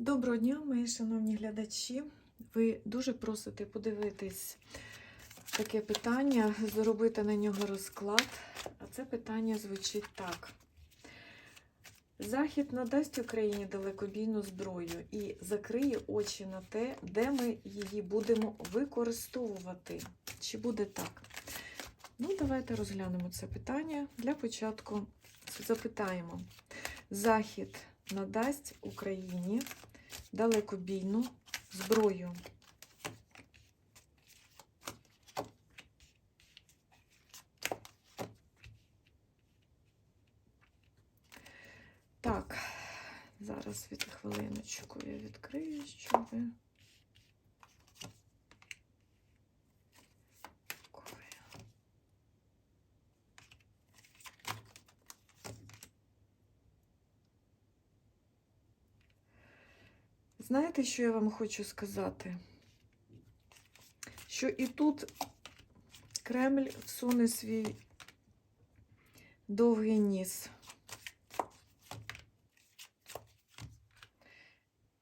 Доброго дня, мої шановні глядачі. Ви дуже просите подивитись таке питання, зробити на нього розклад. А це питання звучить так. Захід надасть Україні далекобійну зброю і закриє очі на те, де ми її будемо використовувати. Чи буде так? Ну, давайте розглянемо це питання. Для початку запитаємо. Захід надасть Україні далекобійну зброю. Так, зараз від хвилиночку я відкрию, щоб. Знаєте, що я вам хочу сказати? Що і тут Кремль всуне свій довгий ніс.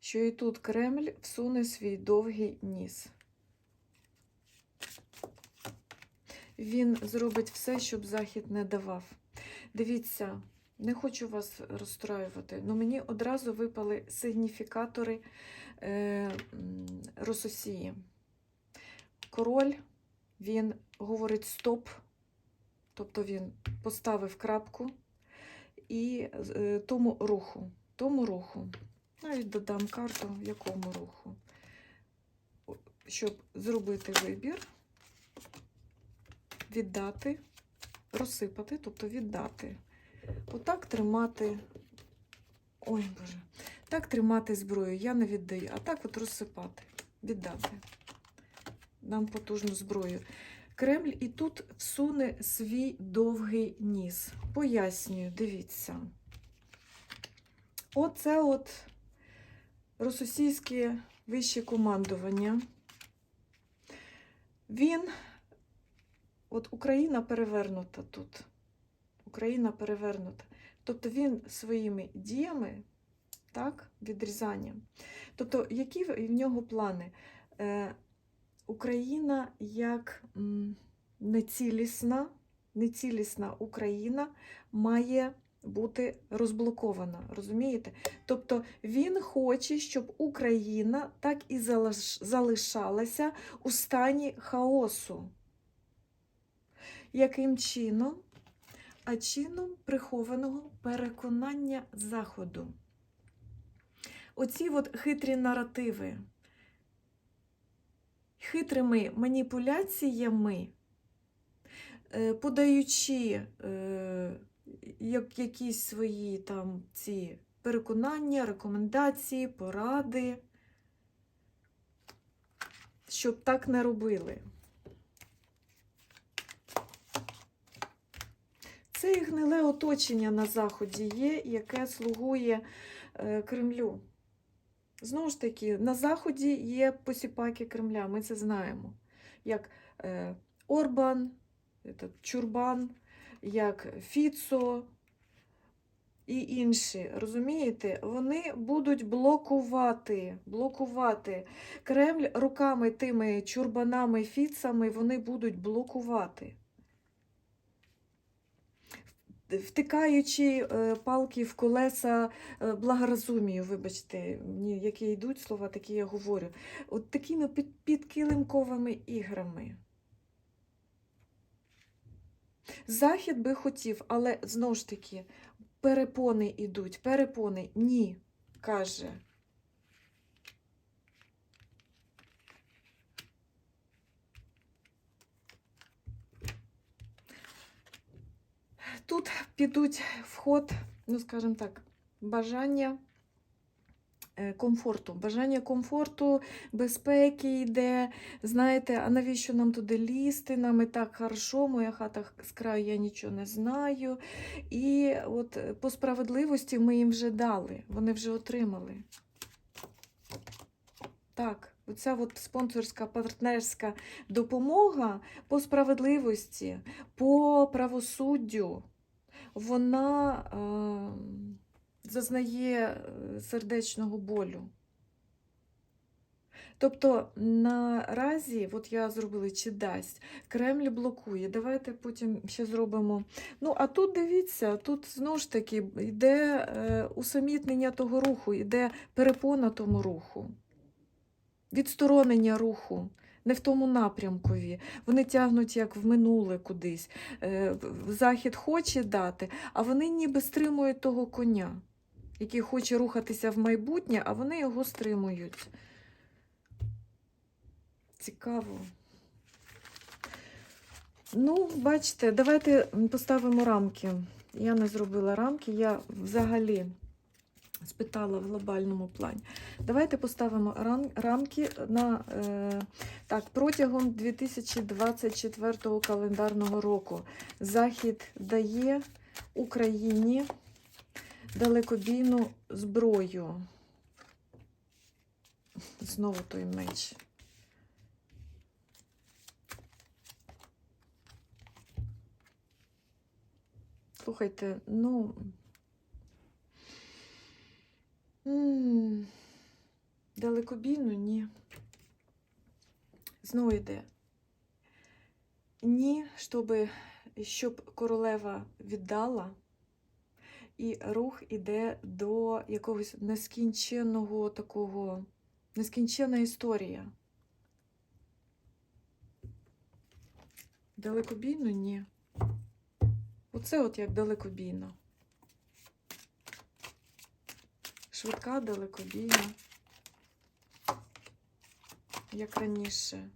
Що і тут Кремль всуне свій довгий ніс. Він зробить все, щоб Захід не давав. Дивіться, не хочу вас розстраювати, але мені одразу випали сигніфікатори е, Рососії. Король, він говорить стоп, тобто він поставив крапку і е, тому руху, тому руху. Навіть додам карту, якому руху. Щоб зробити вибір, віддати, розсипати, тобто віддати. Отак тримати. Ой, Боже, так тримати зброю. Я не віддаю, а так от розсипати, віддати. Нам потужну зброю. Кремль і тут всуне свій довгий ніс. Пояснюю, дивіться. Оце от російське вище командування. Він, от Україна перевернута тут. Україна перевернута. Тобто він своїми діями, так, відрізанням. Тобто, які в нього плани? Е, Україна як нецілісна, нецілісна Україна має бути розблокована. Розумієте? Тобто він хоче, щоб Україна так і залишалася у стані хаосу. Яким чином? А чином прихованого переконання Заходу. Оці от хитрі наративи, хитрими маніпуляціями, е, подаючи е, як якісь свої там ці переконання, рекомендації, поради, щоб так не робили. Це і гниле оточення на Заході є, яке слугує е, Кремлю. Знову ж таки, на Заході є посіпаки Кремля, ми це знаємо. Як е, Орбан, Чурбан, як Фіцо і інші. Розумієте, вони будуть блокувати, блокувати. Кремль руками тими чурбанами, фіцами вони будуть блокувати втикаючи е, палки в колеса е, благоразумію, вибачте, мені які йдуть слова, такі я говорю. От такими під, підкилимковими іграми. Захід би хотів, але знову ж таки, перепони йдуть, перепони ні, каже. Тут підуть в ход, ну, скажімо так, бажання е, комфорту. Бажання комфорту, безпеки йде. Знаєте, а навіщо нам туди лізти? Нам і так хорошо, моя хата з краю, я нічого не знаю. І от е, по справедливості ми їм вже дали, вони вже отримали. Так. Оця от спонсорська партнерська допомога по справедливості, по правосуддю, вона е, зазнає е, сердечного болю. Тобто наразі, от я зробила чи дасть, Кремль блокує. Давайте потім ще зробимо. Ну, а тут дивіться, тут знову ж таки йде е, усамітнення того руху, йде перепона тому руху, відсторонення руху. Не в тому напрямкові. Вони тягнуть як в минуле кудись. Е, Захід хоче дати, а вони ніби стримують того коня, який хоче рухатися в майбутнє, а вони його стримують. Цікаво. Ну, бачите, давайте поставимо рамки. Я не зробила рамки, я взагалі спитала в глобальному плані. Давайте поставимо рам- рамки на е, так, протягом 2024 календарного року. Захід дає Україні далекобійну зброю. Знову той меч. Слухайте, ну. Далекобійну ні. Знову йде. Ні, щоби, щоб королева віддала, і рух іде до якогось нескінченного такого, нескінченна історія. Далекобійно ні. Оце от як далекобійно. Швидка далекобійна. Як раніше.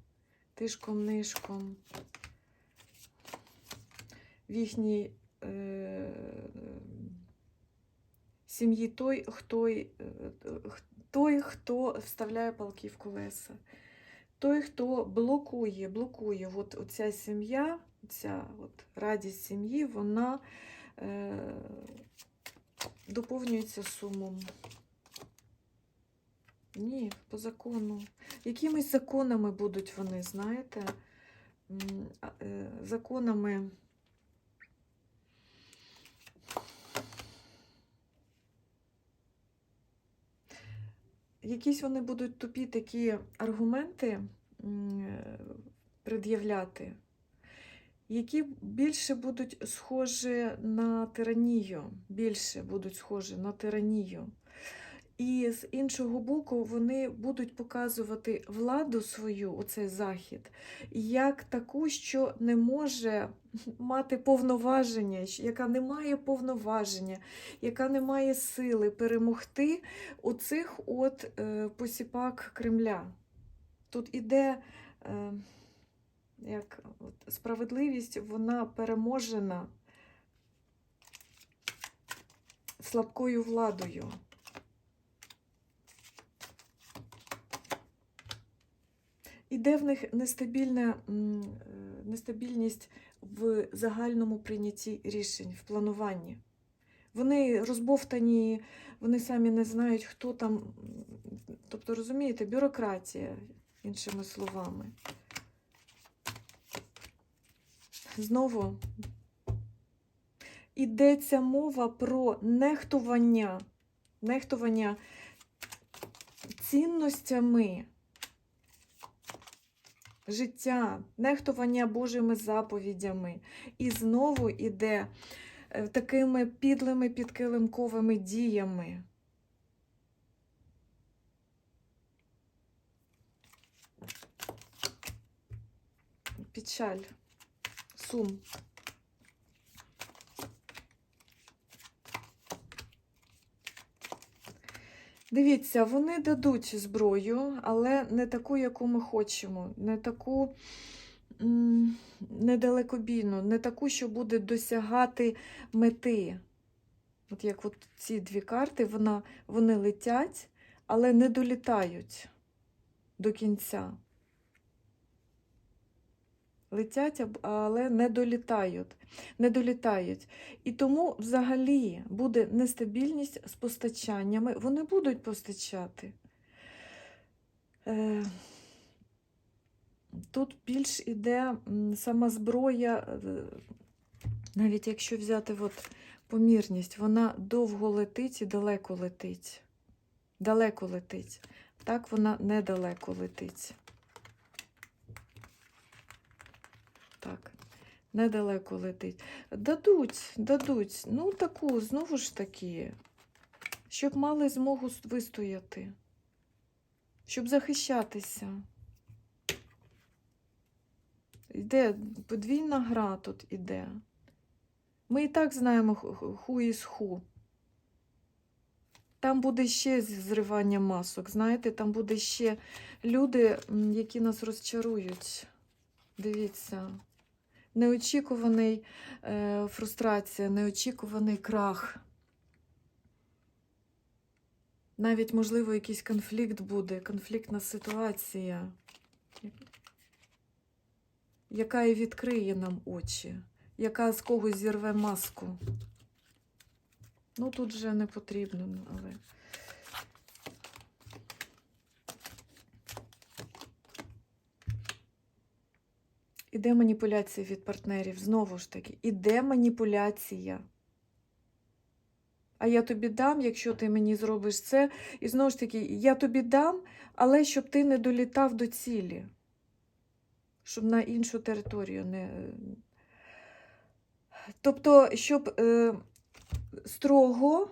Тишком-нишком. В їхній е, сім'ї той, хто, е, той, хто вставляє палки в колеса. Той, хто блокує, блокує. От оця сім'я, ця от радість сім'ї, вона е, доповнюється сумом. Ні, по закону. Якимись законами будуть вони, знаєте? Е, Законами. Якісь вони будуть тупі такі аргументи е, пред'являти, які більше будуть схожі на тиранію, більше будуть схожі на тиранію. І з іншого боку, вони будуть показувати владу свою, оцей захід, як таку, що не може мати повноваження, яка не має повноваження, яка не має сили перемогти оцих от е, посіпак Кремля. Тут іде е, як от, справедливість, вона переможена слабкою владою. Іде в них нестабільна, е, нестабільність в загальному прийнятті рішень, в плануванні. Вони розбовтані, вони самі не знають, хто там. Тобто, розумієте, бюрократія, іншими словами. Знову йдеться мова про нехтування, нехтування цінностями життя, нехтування Божими заповідями. І знову іде е, такими підлими підкилимковими діями. Печаль, сум. Дивіться, вони дадуть зброю, але не таку, яку ми хочемо, не таку недалекобійну, не таку, що буде досягати мети. От як от ці дві карти, вона, вони летять, але не долітають до кінця. Летять, але не долітають. не долітають. І тому взагалі буде нестабільність з постачаннями. Вони будуть постачати. Е, Тут більш іде сама зброя, е, навіть якщо взяти от помірність, вона довго летить і далеко летить. Далеко летить. Так вона недалеко летить. Так, недалеко летить. Дадуть, дадуть. Ну, таку, знову ж таки, щоб мали змогу вистояти, щоб захищатися. Йде подвійна гра тут іде. Ми і так знаємо ху- із ху. Там буде ще зривання масок, знаєте, там буде ще люди, які нас розчарують. Дивіться. Неочікуваний е, фрустрація, неочікуваний крах. Навіть, можливо, якийсь конфлікт буде, конфліктна ситуація, яка і відкриє нам очі, яка з когось зірве маску. Ну, тут вже не потрібно, але. Іде маніпуляція від партнерів. Знову ж таки, іде маніпуляція. А я тобі дам, якщо ти мені зробиш це. І знову ж таки, я тобі дам, але щоб ти не долітав до цілі. Щоб на іншу територію не. Тобто, щоб е, строго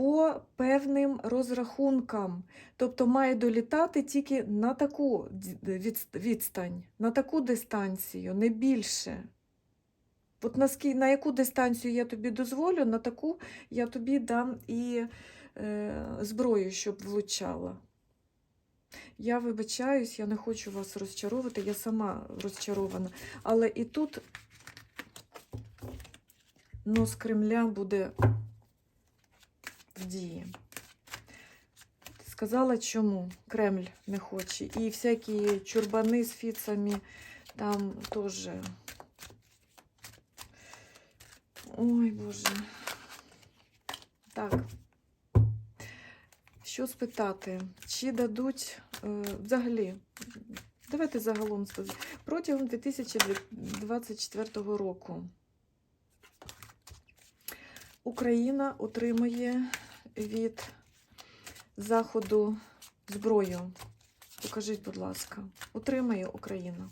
по певним розрахункам. Тобто має долітати тільки на таку відстань, на таку дистанцію, не більше. От на, яку дистанцію я тобі дозволю, на таку я тобі дам і е, зброю, щоб влучала. Я вибачаюсь, я не хочу вас розчаровувати, я сама розчарована. Але і тут нос Кремля буде дії. Сказала, чому Кремль не хоче. І всякі чурбани з фіцами там теж. Ой, Боже. Так. Що спитати? Чи дадуть е, взагалі? Давайте загалом сказати. Протягом 2024 року Україна отримує від Заходу зброю. Покажіть, будь ласка, отримає Україна.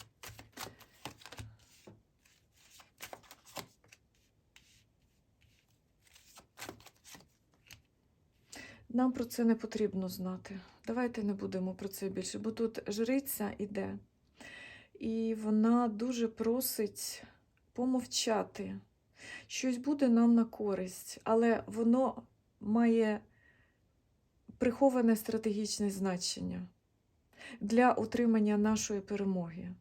Нам про це не потрібно знати. Давайте не будемо про це більше, бо тут жриця іде, і вона дуже просить помовчати. Щось буде нам на користь, але воно має приховане стратегічне значення для отримання нашої перемоги.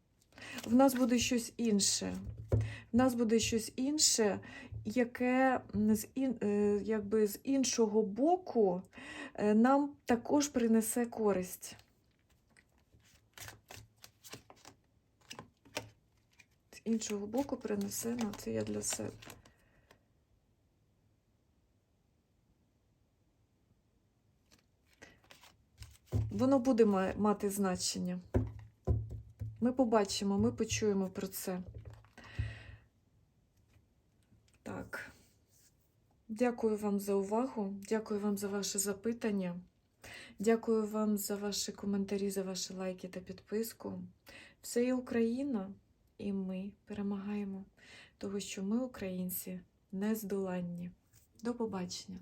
В нас буде щось інше. В нас буде щось інше, яке з, ін, е, якби з іншого боку е, нам також принесе користь. З іншого боку принесе на це я для себе. Воно буде мати значення. Ми побачимо, ми почуємо про це. Так. Дякую вам за увагу. Дякую вам за ваше запитання. Дякую вам за ваші коментарі, за ваші лайки та підписку. Все є Україна, і ми перемагаємо, того що ми, українці, нездоланні. До побачення!